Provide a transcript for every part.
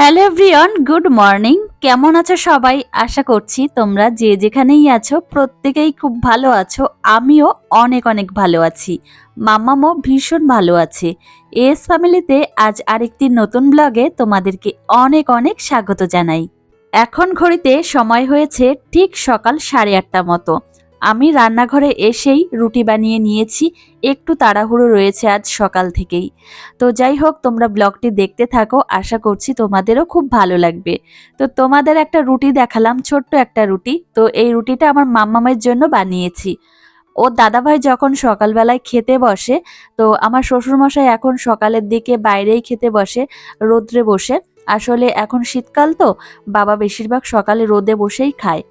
Hello everyone, good morning. কেমন আছো সবাই? আশা করছি তোমরা যে যেখানেই আছো, প্রত্যেকেই খুব ভালো আছো। আমিও অনেক অনেক ভালো আছি। মাম্মামও ভীষণ ভালো আছে। এস ফ্যামিলিতে আজ আরেকটি নতুন ব্লগে তোমাদেরকে অনেক অনেক স্বাগত জানাই। এখন ঘড়িতে সময় হয়েছে ঠিক সকাল সাড়ে আটটা মতো। আমি রান্নাঘরে এসেই রুটি বানিয়ে নিয়েছি, একটু তাড়াহুড়ো রয়েছে আজ সকাল থেকেই। তো যাই হোক, তোমরা ব্লগটি দেখতে থাকো, আশা করছি তোমাদেরও খুব ভালো লাগবে। তো তোমাদের একটা রুটি দেখালাম, ছোট্ট একটা রুটি। তো এই রুটিটা আমার মাম্মামের জন্য বানিয়েছি। ও দাদাভাই যখন সকালবেলায় খেতে বসে, তো আমার শ্বশুরমশাই এখন সকালের দিকে বাইরেই খেতে বসে, রোদ্রে বসে। আসলে এখন শীতকাল তো, বাবা বেশিরভাগ সকালে রোদে বসেই খায়।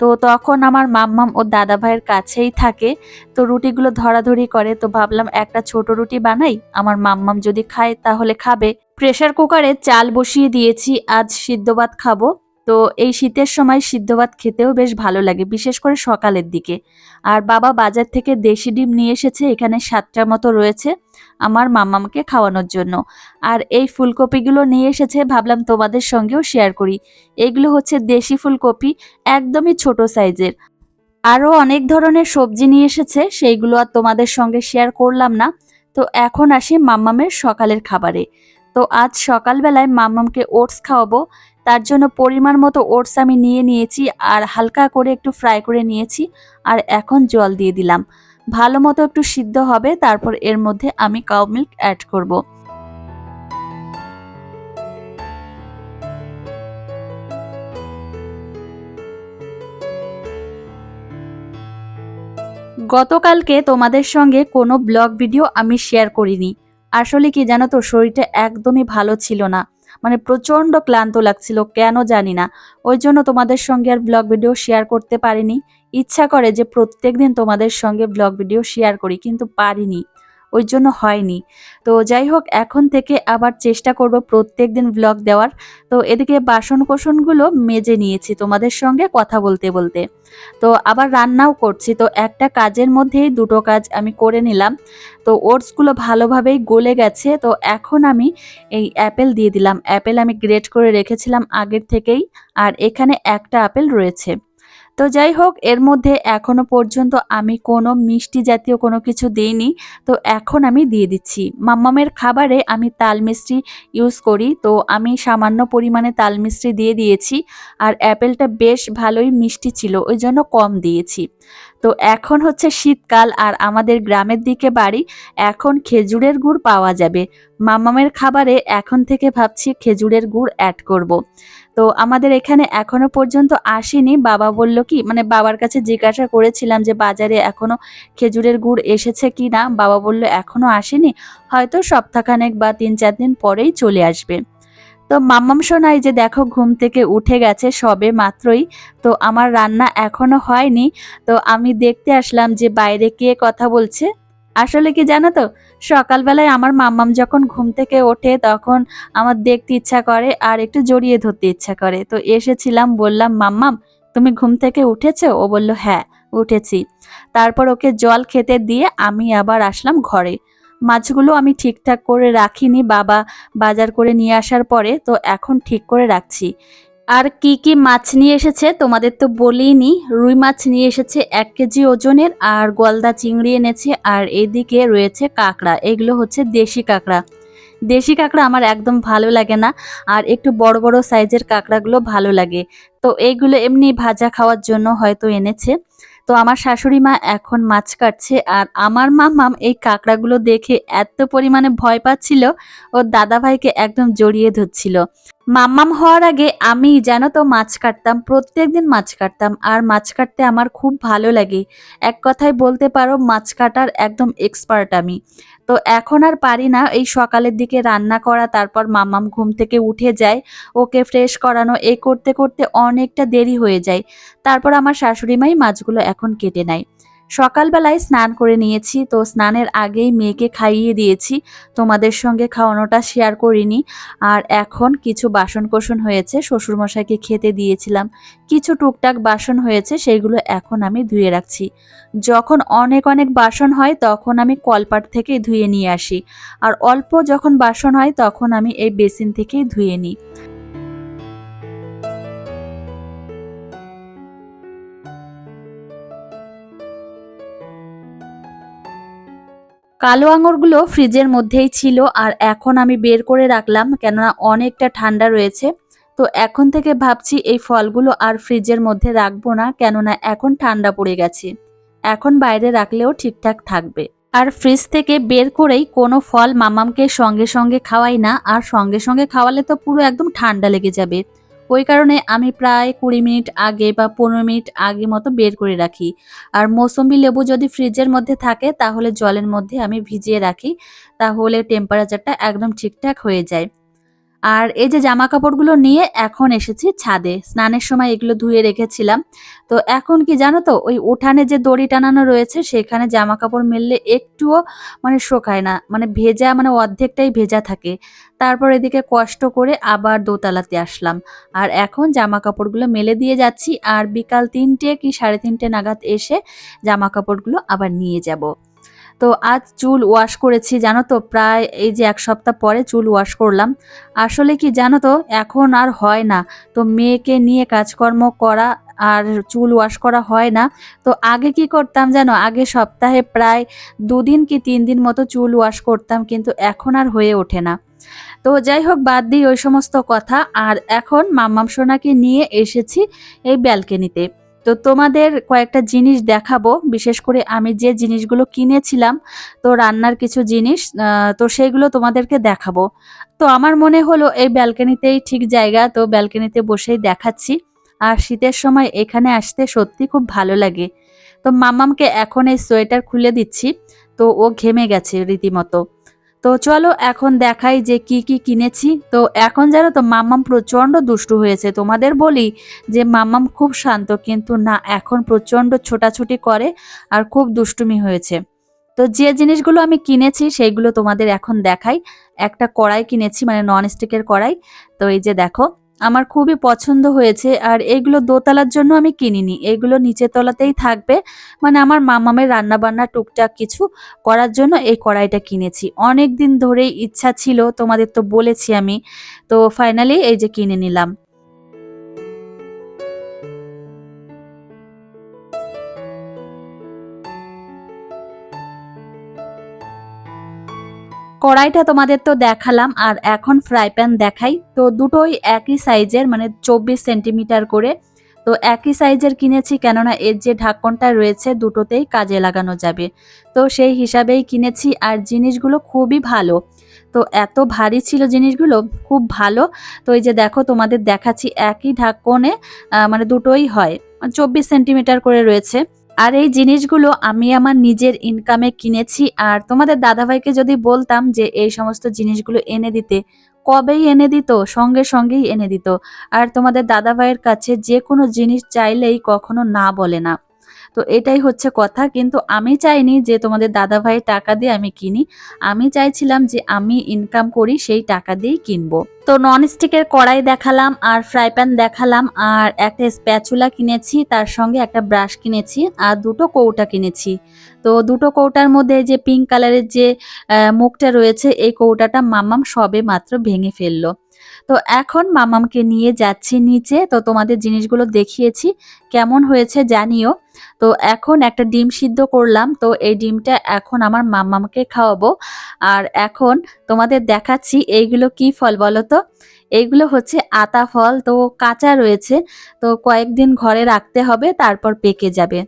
তো তখন আমার মাম্মাম ও দাদা ভাইয়ের কাছেই থাকে, তো রুটিগুলো ধরাধরি করে, তো ভাবলাম একটা ছোট রুটি বানাই, আমার মাম্মাম যদি খায় তাহলে খাবে। প্রেশার কুকারে চাল বসিয়ে দিয়েছি, আজ সিদ্ধ ভাত খাব। তো এই শীতের সময় সিদ্ধ ভাত খেতেও বেশ ভালো লাগে, বিশেষ করে সকালের দিকে। আর বাবা বাজার থেকে দেশি ডিম নিয়ে এসেছে, এখানে সাতটার মতো রয়েছে আমার মাম্মামকে খাওয়ানোর জন্য। আর এই ফুলকপিগুলো নিয়ে এসেছে, ভাবলাম তোমাদের সঙ্গেও শেয়ার করি। এগুলো হচ্ছে দেশি ফুলকপি, একদমই ছোট সাইজের। আরও অনেক ধরনের সবজি নিয়ে এসেছে, সেইগুলো আর তোমাদের সঙ্গে শেয়ার করলাম না। তো এখন আসি মাম্মামের সকালের খাবারে। তো আজ সকালবেলায় মাম্মামকে ওটস খাওয়াবো। তার জন্য পরিমাণ মতো ওটস আমি নিয়ে নিয়েছি আর হালকা করে একটু ফ্রাই করে নিয়েছি আর এখন জল দিয়ে দিলাম। ভালো মতো একটু সিদ্ধ হবে, তারপর এর মধ্যে আমি কাউ মিল্ক অ্যাড করব। গতকালকে তোমাদের সঙ্গে কোনো ব্লগ ভিডিও আমি শেয়ার করিনি। আসলে কি জানো তো, শরীরটা একদমই ভালো ছিল না। মানে প্রচণ্ড ক্লান্ত লাগছিল, কেন জানি না। ওই জন্য তোমাদের সঙ্গে আর ব্লগ ভিডিও শেয়ার করতে পারিনি। ইচ্ছা করে যে প্রত্যেক দিন তোমাদের সঙ্গে ব্লগ ভিডিও শেয়ার করি, কিন্তু পারিনি। ওই জন্য হয়নি। তো যাই হোক এখন থেকে আবার চেষ্টা করব প্রত্যেক দিন ব্লগ দেওয়ার। তো এদিকে বাসন কোসনগুলো মেজে নিয়েছি তোমাদের সঙ্গে কথা বলতে বলতে। তো আবার রান্নাও করছি। তো একটা কাজের মধ্যেই দুটো কাজ আমি করে নিলাম। তো ওটসগুলো ভালোভাবেই গলে গেছে। তো এখন আমি এই অ্যাপেল দিয়ে দিলাম। অ্যাপেল আমি গ্রেট করে রেখেছিলাম আগের থেকেই। আর এখানে একটা আপেল রয়েছে। তো যাই হোক, এর মধ্যে এখনও পর্যন্ত আমি কোনো মিষ্টি জাতীয় কোনো কিছু দিইনি। তো এখন আমি দিয়ে দিচ্ছি। মাম্মামের খাবারে আমি তাল মিষ্টি ইউজ করি। তো আমি সামান্য পরিমাণে তাল মিষ্টি দিয়ে দিয়েছি আর অ্যাপেলটা বেশ ভালোই মিষ্টি ছিল, ওই জন্য কম দিয়েছি। তো এখন হচ্ছে শীতকাল আর আমাদের গ্রামের দিকে বাড়ি, এখন খেজুরের গুড় পাওয়া যাবে। মামামের খাবারে এখন থেকে ভাবছি খেজুরের গুড় অ্যাড করব। তো আমাদের এখানে এখনও পর্যন্ত আসেনি। বাবা বলল কি মানে বাবার কাছে জিজ্ঞাসা করেছিলাম যে বাজারে এখনও খেজুরের গুড় এসেছে কি না। বাবা বলল, এখনও আসেনি। হয়তো সপ্তাহখানেক বা তিন চার দিন পরেই চলে আসবে। তো মাম্মাম সোনাই যে দেখো ঘুম থেকে উঠে গেছে সবে মাত্রই। তো আমার রান্না এখনও হয়নি। তো আমি দেখতে আসলাম যে বাইরে কে কথা বলছে। আসলে কি জানো তো সকালবেলায় আমার মাম্মাম যখন ঘুম থেকে ওঠে তখন আমার দেখতে ইচ্ছা করে আর একটু জড়িয়ে ধরতে ইচ্ছা করে। তো এসেছিলাম, বললাম, মাম্মাম, তুমি ঘুম থেকে উঠেছো? ও বলল হ্যাঁ উঠেছি। তারপর ওকে জল খেতে দিয়ে আমি আবার আসলাম ঘরে। মাছগুলো আমি ঠিকঠাক করে রাখিনি, বাবা বাজার করে নিয়ে আসার পরে তো এখন ঠিক করে রাখছি। আর কি কি মাছ নিয়ে এসেছে তোমাদের তো বলিনি। রুই মাছ নিয়ে এসেছে এক কেজি ওজনের, আর গলদা চিংড়ি এনেছে, আর এদিকে রয়েছে কাঁকড়া। এগুলো হচ্ছে দেশি কাঁকড়া। দেশি কাঁকড়া আমার একদম ভালো লাগে না, আর একটু বড় বড় সাইজের কাঁকড়াগুলো ভালো লাগে। তো এইগুলো এমনি ভাজা খাওয়ার জন্য হয়তো এনেছে। তো আমার শাশুড়ি মা এখন মাছ কাটছে, আর আমার মামাম এই কাঁকড়াগুলো দেখে এত পরিমাণে ভয় পাচ্ছিল, ওর দাদা ভাইকে একদম জড়িয়ে ধরছিল। মাম্মাম হওয়ার আগে আমি যেন তো মাছ কাটতাম, প্রত্যেক দিন মাছ কাটতাম। আর মাছ কাটতে আমার খুব ভালো লাগে। এক কথায় বলতে পারো, মাছ কাটার একদম এক্সপার্ট আমি। তো এখন আর পারি না এই সকালের দিকে রান্না করা, তারপর মাম্মাম ঘুম থেকে উঠে যায়, ওকে ফ্রেশ করানো। এই করতে করতে অনেকটা দেরি হয়ে যায়। তারপর আমার শাশুড়ি মাই মাছগুলো এখন কেটে নেয়। সকালবেলায় স্নান করে নিয়েছি, তো স্নানের আগেই মেয়েকে খাইয়ে দিয়েছি। তোমাদের সঙ্গে খাওয়ানোটা শেয়ার করিনি। আর এখন কিছু বাসন কোসন হয়েছে, শ্বশুরমশাইকে খেতে দিয়েছিলাম। কিছু টুকটাক বাসন হয়েছে সেইগুলো এখন আমি ধুয়ে রাখছি। যখন অনেক অনেক বাসন হয়, তখন আমি কলপাট থেকে ধুয়ে নিয়ে আসি। আর অল্প যখন বাসন হয়, তখন আমি এই বেসিন থেকেই ধুয়ে নিই। কালো আঙুরগুলো ফ্রিজের মধ্যেই ছিল আর এখন আমি বের করে রাখলাম কেননা অনেকটা ঠান্ডা রয়েছে। তো এখন থেকে ভাবছি এই ফলগুলো আর ফ্রিজের মধ্যে রাখব না কেননা এখন ঠান্ডা পড়ে গেছে। এখন বাইরে রাখলেও ঠিকঠাক থাকবে। আর ফ্রিজ থেকে বের করেই কোনো ফল মামামকে সঙ্গে সঙ্গে খাওয়াই না, আর সঙ্গে সঙ্গে খাওয়ালে তো পুরো একদম ঠান্ডা লেগে যাবে। ওই কারণে আমি প্রায় কুড়ি মিনিট আগে বা পনেরো মিনিট আগে মতো বের করে রাখি। আর মৌসম্বি লেবু যদি ফ্রিজের মধ্যে থাকে, তাহলে জলের মধ্যে আমি ভিজিয়ে রাখি, তাহলে টেম্পারেচারটা একদম ঠিকঠাক হয়ে যায়। আর এই যে জামা কাপড়গুলো নিয়ে এখন এসেছি ছাদে। স্নানের সময় এগুলো ধুয়ে রেখেছিলাম। তো এখন কি জানো তো, ওই উঠানে যে দড়ি টানানো রয়েছে, সেখানে জামা কাপড় মেললে একটুও মানে শোকায় না। মানে ভেজা মানে অর্ধেকটাই ভেজা থাকে। তারপর এদিকে কষ্ট করে আবার দোতলাতে আসলাম। আর এখন জামা কাপড়গুলো মেলে দিয়ে যাচ্ছি। আর বিকাল তিনটে কি সাড়ে তিনটে নাগাদ এসে জামা কাপড়গুলো আবার নিয়ে যাব। তো আজ চুল ওয়াশ করেছি, জানো তো? প্রায় এই যে এক সপ্তাহ পরে চুল ওয়াশ করলাম। আসলে কি জানো তো, এখন আর হয় না। তো মেয়েকে নিয়ে কাজকর্ম করা আর চুল ওয়াশ করা হয় না। তো আগে কি করতাম জানো? আগে সপ্তাহে প্রায় দুদিন কি তিন দিন মতো চুল ওয়াশ করতাম, কিন্তু এখন আর হয়ে ওঠে না। তো যাই হোক, বাদ দিই ওই সমস্ত কথা। আর এখন মাম্মাম সোনাকে নিয়ে এসেছি এই ব্যালকনিতে। তো তোমাদের কয়েকটা জিনিস দেখাবো। বিশেষ করে আমি যে জিনিসগুলো কিনেছিলাম, তো রান্নার কিছু জিনিস তো সেইগুলো তোমাদেরকে দেখাবো। তো আমার মনে হলো এই ব্যালকনিতেই ঠিক জায়গা, তো ব্যালকনিতে বসেই দেখাচ্ছি। আর শীতের সময় এখানে আসতে সত্যি খুব ভালো লাগে। তো মামামকে এখন এই সোয়েটার খুলে দিচ্ছি, তো ও ঘেমে গেছে রীতিমতো। তো চলো এখন দেখাই যে কি কি কিনেছি। তো এখন যেন তো মাম্মাম প্রচণ্ড দুষ্টু হয়েছে। তোমাদের বলি যে মাম্মাম খুব শান্ত, কিন্তু না, এখন প্রচণ্ড ছোটাছুটি করে আর খুব দুষ্টুমি হয়েছে। তো যে জিনিসগুলো আমি কিনেছি সেইগুলো তোমাদের এখন দেখাই। একটা কড়াই কিনেছি মানে নন স্টিকের কড়াই। তো এই যে দেখো আমার খুবই পছন্দ হয়েছে আর এগুলো দোতলার জন্য আমি কিনিনি। এগুলো নিচের তলাতেই থাকবে। মানে আমার মামামের রান্না বান্না টুকটাক কিছু করার জন্য এই কড়াইটা কিনেছি। অনেক দিন ধরেই ইচ্ছা ছিল, তোমাদের তো বলেছি আমি। তো ফাইনালি এই যে কিনে নিলাম। কড়াইটা তোমাদের তো দেখালাম, আর এখন ফ্রাই প্যান দেখাই। তো দুটোই একই সাইজের মানে চব্বিশ সেন্টিমিটার করে। তো একই সাইজের কিনেছি, কেননা এর যে ঢাকনটা রয়েছে, দুটোতেই কাজে লাগানো যাবে। তো সেই হিসাবেই কিনেছি, আর জিনিসগুলো খুবই ভালো। তো এত ভারী ছিল জিনিসগুলো, খুব ভালো। তো এই যে দেখো, তোমাদের দেখাচ্ছি একই ঢাকনে মানে দুটোই হয়। চব্বিশ সেন্টিমিটার করে রয়েছে। আর এই জিনিসগুলো আমি আমার নিজের ইনকামে কিনেছি। আর তোমাদের দাদাভাইকে যদি বলতাম যে এই সমস্ত জিনিসগুলো এনে দিতে, কবেই এনে দিত? সঙ্গে সঙ্গেই এনে দিত। আর তোমাদের দাদাভাইয়ের কাছে যে কোনো জিনিস চাইলেই কখনো না বলে না। তো এটাই হচ্ছে কথা। কিন্তু আমি চাইনি যে তোমাদের দাদাভাই টাকা দিয়ে আমি কিনি। আমি চাইছিলাম যে আমি ইনকাম করি, সেই টাকা দিয়েই কিনবো। তো নন স্টিকের কড়াই দেখালাম, আর ফ্রাই প্যান দেখালাম, আর একটা স্প্যাচুলা কিনেছি, তার সঙ্গে একটা ব্রাশ কিনেছি, আর দুটো কৌটা কিনেছি। তো দুটো কৌটার মধ্যে যে পিঙ্ক কালারের যে মুখটা রয়েছে, এই কৌটাটা মামাম সবে মাত্র ভেঙে ফেলল। তো এখন মামামকে নিয়ে যাচ্ছি নিচে। তো তোমাদের জিনিসগুলো দেখিয়েছি, কেমন হয়েছে জানিও। তো এখন একটা ডিম সিদ্ধ করলাম, তো এই ডিমটা এখন আমার মামামকে খাওয়াবো। আর এখন তোমাদের দেখাচ্ছি এইগুলো কি ফল বলো তো এইগুলো হচ্ছে আতা ফল, তো কাঁচা রয়েছে। তো কয়েকদিন ঘরে রাখতে হবে, তারপর পেকে যাবে।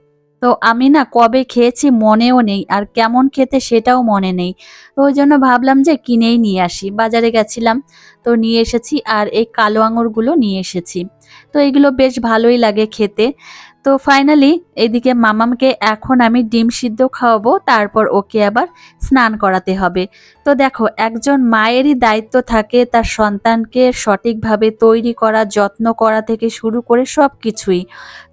তো আমি না কবে খেয়েছি মনেও নেই, আর কেমন খেতে সেটাও মনে নেই। তো ওই জন্য ভাবলাম যে কিনেই নিয়ে আসি। বাজারে গেছিলাম তো নিয়ে এসেছি আর এই কালো আঙুরগুলো নিয়ে এসেছি। তো এগুলো বেশ ভালোই লাগে খেতে। তো ফাইনালি এদিকে মামামকে এখন আমি ডিম সিদ্ধ খাওয়াবো, তারপর ওকে আবার স্নান করাতে হবে। তো দেখো, একজন মায়েরই দায়িত্ব থাকে তার সন্তানকে সঠিকভাবে তৈরি করা, যত্ন করা থেকে শুরু করে সব কিছুই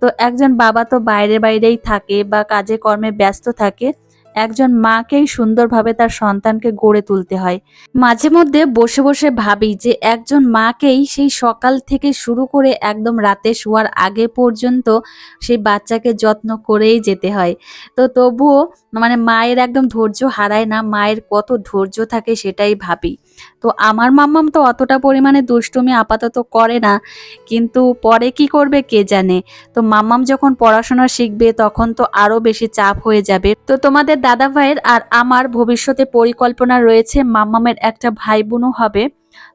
তো একজন বাবা তো বাইরে বাইরেই থাকে বা কাজে কর্মে ব্যস্ত থাকে একজন মাকেই সুন্দরভাবে তার সন্তানকে গড়ে তুলতে হয়। মাঝে মধ্যে বসে বসে ভাবি যে একজন মাকেই সেই সকাল থেকে শুরু করে একদম রাতে শোয়ার আগে পর্যন্ত সেই বাচ্চাকে যত্ন করেই যেতে হয়। তো তবুও মানে মায়ের একদম ধৈর্য হারায় না, মায়ের কত ধৈর্য থাকে সেটাই ভাবি। তো আমার মাম্মাম তো অতটা পরিমাণে দুষ্টুমি আপাতত করে না, কিন্তু পরে কি করবে কে জানে? তো মাম্মাম যখন পড়াশোনা শিখবে তখন তো আরও বেশি চাপ হয়ে যাবে। তো তোমাদের দাদা ভাইয়ের আর আমার ভবিষ্যতে পরিকল্পনা রয়েছে মাম্মামের একটা ভাই বোনও হবে।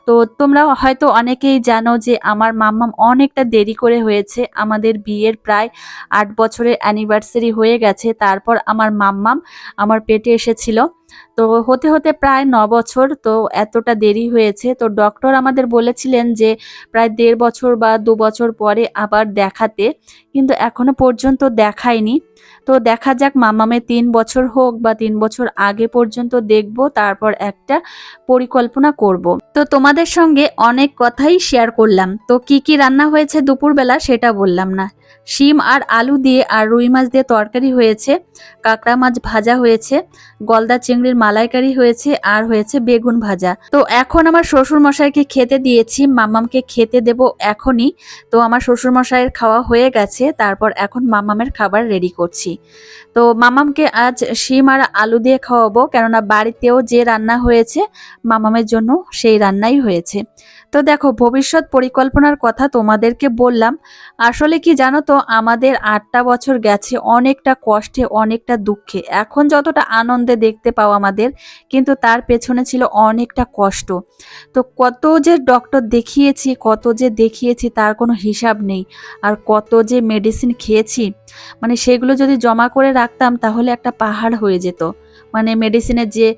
তো তোমরা হয়তো অনেকেই জানো যে আমার মাম্মাম অনেকটা দেরি করে হয়েছে। আমাদের বিয়ের প্রায় আট বছরের অ্যানিভার্সারি হয়ে গেছে। তারপর আমার মাম্মাম আমার পেটে এসেছিল। তো হতে হতে প্রায় ন বছর তো এতটা দেরি হয়েছে। তো ডক্টর আমাদের বলেছিলেন যে প্রায় দেড় বছর বা দু বছর পরে আবার দেখাতে। কিন্তু এখনও পর্যন্ত দেখায়নি। তো দেখা যাক মামামে তিন বছর হোক বা তিন বছর আগে পর্যন্ত দেখব, তারপর একটা পরিকল্পনা করব। তো তোমাদের সঙ্গে অনেক কথাই শেয়ার করলাম। তো কি কি রান্না হয়েছে দুপুরবেলা সেটা বললাম না। শিম আর আলু দিয়ে আর রুই মাছ দিয়ে তরকারি হয়েছে, কাঁকড়া মাছ ভাজা হয়েছে, গলদা চিংড়ির মালাইকারি হয়েছে আর হয়েছে বেগুন ভাজা। তো এখন আমার শ্বশুর মশাইকে খেতে দিয়েছি মামামকে খেতে দেব এখনই। তো আমার শ্বশুর মশাইয়ের খাওয়া হয়ে গেছে, তারপর এখন মামামের খাবার রেডি করছি। তো মামামকে আজ শিম আর আলু দিয়ে খাওয়াবো, কেননা বাড়িতেও যে রান্না হয়েছে মামামের জন্য সেই রান্নাই হয়েছে। তো দেখো, ভবিষ্যৎ পরিকল্পনার কথা তোমাদেরকে বললাম। আসলে কি জানো তো, আমাদের আটটা বছর গেছে অনেকটা কষ্টে, অনেকটা দুঃখে। এখন যতটা আনন্দে দেখতে পাও আমাদের, কিন্তু তার পেছনে ছিল অনেকটা কষ্ট। তো কত যে ডক্টর দেখিয়েছি, কত যে দেখিয়েছি, তার কোনো হিসাব নেই। আর কত যে মেডিসিন খেয়েছি মানে সেগুলো যদি জমা করে রাখতাম, তাহলে একটা পাহাড় হয়ে যেত। মানে মেডিসিনের যে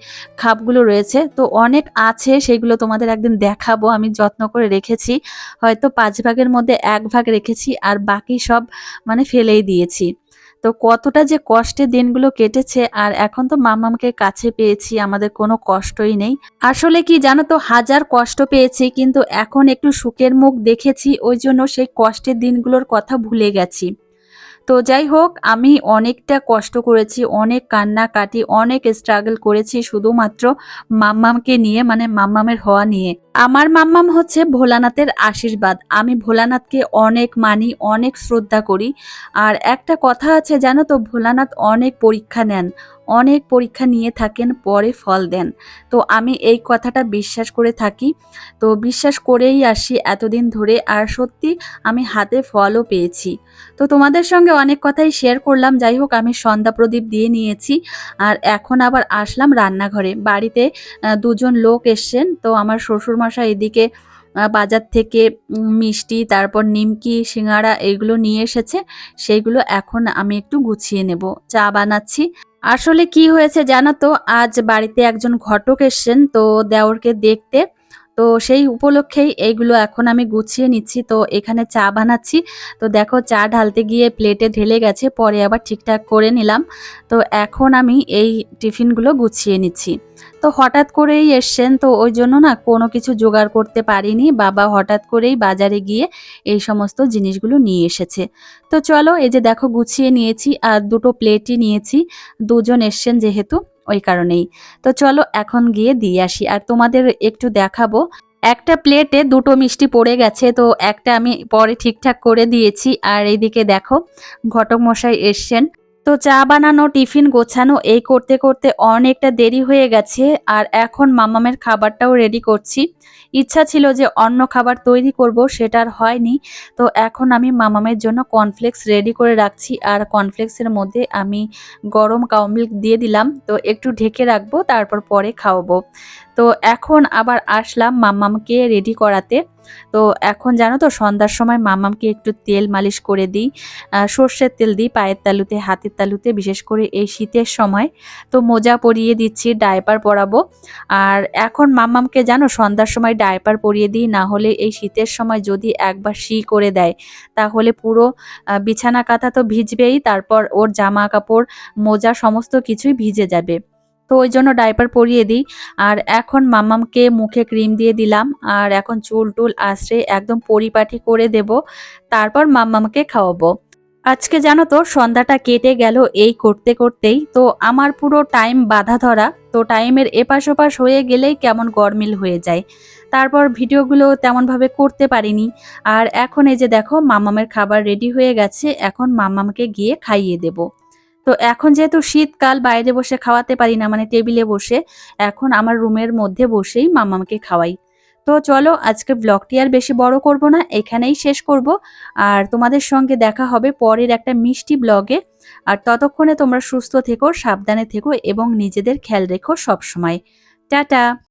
খাপগুলো রয়েছে, তো অনেক আছে সেগুলো তোমাদের একদিন দেখাবো। আমি যত্ন করে রেখেছি। হয়তো পাঁচ ভাগের মধ্যে এক ভাগ রেখেছি আর বাকি সব মানে ফেলেই দিয়েছি। তো কতটা যে কষ্টে দিনগুলো কেটেছে আর এখন তো মামামকে কাছে পেয়েছি, আমাদের কোনো কষ্টই নেই। আসলে কি জানো তো, হাজার কষ্ট পেয়েছি কিন্তু এখন একটু সুখের মুখ দেখেছি, ওই জন্য সেই কষ্টের দিনগুলোর কথা ভুলে গেছি। তো যাই হোক, আমি অনেকটা কষ্ট করেছি, অনেক কান্না কাটি, অনেক স্ট্রাগল করেছি শুধুমাত্র মাম্মামকে নিয়ে মানে মাম্মামের হওয়া নিয়ে। আমার মাম্মাম হচ্ছে ভোলানাথের আশীর্বাদ। আমি ভোলানাথকে অনেক মানি, অনেক শ্রদ্ধা করি। আর একটা কথা আছে, জানো তো, ভোলানাথ অনেক পরীক্ষা নেন। অনেক পরীক্ষা নিয়ে থাকেন, পরে ফল দেন। তো আমি এই কথাটা বিশ্বাস করে থাকি। তো বিশ্বাস করেই আসি এতদিন ধরে আর সত্যি আমি হাতে ফলও পেয়েছি। তো তোমাদের সঙ্গে অনেক কথাই শেয়ার করলাম। যাই হোক, আমি সন্ধ্যা প্রদীপ দিয়ে নিয়েছি। আর এখন আবার আসলাম রান্নাঘরে। বাড়িতে দুজন লোক এসছেন। তো আমার শ্বশুরমশাই এদিকে বাজার থেকে মিষ্টি, তারপর নিমকি সিঙ্গারা এগুলো নিয়ে এসেছে। সেইগুলো এখন আমি একটু গুছিয়ে নেব। চা বানাচ্ছি। আসলে কি হয়েছে জানো তো? আজ বাড়িতে একজন ঘটক এসছেন তো দেওরকে দেখতে তো সেই উপলক্ষেই এইগুলো এখন আমি গুছিয়ে নিচ্ছি। তো এখানে চা বানাচ্ছি। তো দেখো চা ঢালতে গিয়ে প্লেটে ঢেলে গেছে, পরে আবার ঠিকঠাক করে নিলাম। তো এখন আমি এই টিফিনগুলো গুছিয়ে নিচ্ছি। তো হঠাৎ করেই এসছেন, তো ওই জন্য না কোনো কিছু জোগাড় করতে পারিনি। বাবা হঠাৎ করেই বাজারে গিয়ে এই সমস্ত জিনিসগুলো নিয়ে এসেছে। তো চলো এই যে দেখো গুছিয়ে নিয়েছি আর দুটো প্লেটই নিয়েছি। দুজন এসছেন যেহেতু। ওই কারণেই। তো চলো এখন গিয়ে দিয়ে আসি। আর তোমাদের একটু দেখাবো। একটা প্লেটে দুটো মিষ্টি পড়ে গেছে, তো একটা আমি পরে ঠিকঠাক করে দিয়েছি। আর এইদিকে দেখো ঘটক মশাই এসছেন। তো চা বানানো, টিফিন গোছানো, এই করতে করতে অনেকটা দেরি হয়ে গেছে আর এখন মামামের খাবারটাও রেডি করছি। ইচ্ছা ছিল যে অন্য খাবার তৈরি করব, সেটা আর হয়নি। তো এখন আমি মামামের জন্য কর্নফ্লেক্স রেডি করে রাখছি আর কর্নফ্লেক্সের মধ্যে আমি গরম কাউ মিল্ক দিয়ে দিলাম। তো একটু ঢেকে রাখব, তারপর পরে খাওয়াবো। তো এখন আবার আসলাম মাম্মামকে রেডি করাতে। তো এখন জানো তো, সন্ধ্যার সময় মামামকে একটু তেল মালিশ করে দিই। সর্ষের তেল দিই, পায়ের তালুতে, হাতের তালুতে, বিশেষ করে এই শীতের সময়। তো মোজা পরিয়ে দিচ্ছি ডায়পার পরাবো। আর এখন মামামকে জানো, সন্ধ্যার সময় ডায়পার পরিয়ে দিই, না হলে এই শীতের সময় যদি একবার শি করে দেয়, তাহলে পুরো বিছানা কাঁথা তো ভিজবেই, তারপর ওর জামা কাপড় মোজা, সমস্ত কিছুই ভিজে যাবে। তো ওই জন্য ডাইপার পরিয়ে দিই। আর এখন মামামকে মুখে ক্রিম দিয়ে দিলাম। আর এখন চুল টুল আশ্রে একদম পরিপাটি করে দেব। তারপর মাম্মামকে খাওয়াবো। আজকে জানো তো, সন্ধ্যাটা কেটে গেল এই করতে করতেই। তো আমার পুরো টাইম বাধা ধরা। তো টাইমের এপাশ ওপাশ হয়ে গেলেই কেমন গরমিল হয়ে যায়। তারপর ভিডিওগুলো তেমনভাবে করতে পারিনি। আর এখন এই যে দেখো, মামামের খাবার রেডি হয়ে গেছে। এখন মামামকে গিয়ে খাইয়ে দেব। তো এখন যেহেতু শীতকাল, বাইরে বসে খাওয়াতে পারি না মানে টেবিলে বসে, এখন আমার রুমের মধ্যে বসেই মামাকে খাওয়াই। তো চলো, আজকে ব্লগটি আর বেশি বড় করব না, এখানেই শেষ করব। আর তোমাদের সঙ্গে দেখা হবে পরের একটা মিষ্টি ব্লগে। আর ততক্ষণে তোমরা সুস্থ থেকো, সাবধানে থেকো এবং নিজেদের খেয়াল রেখো সবসময়। টাটা!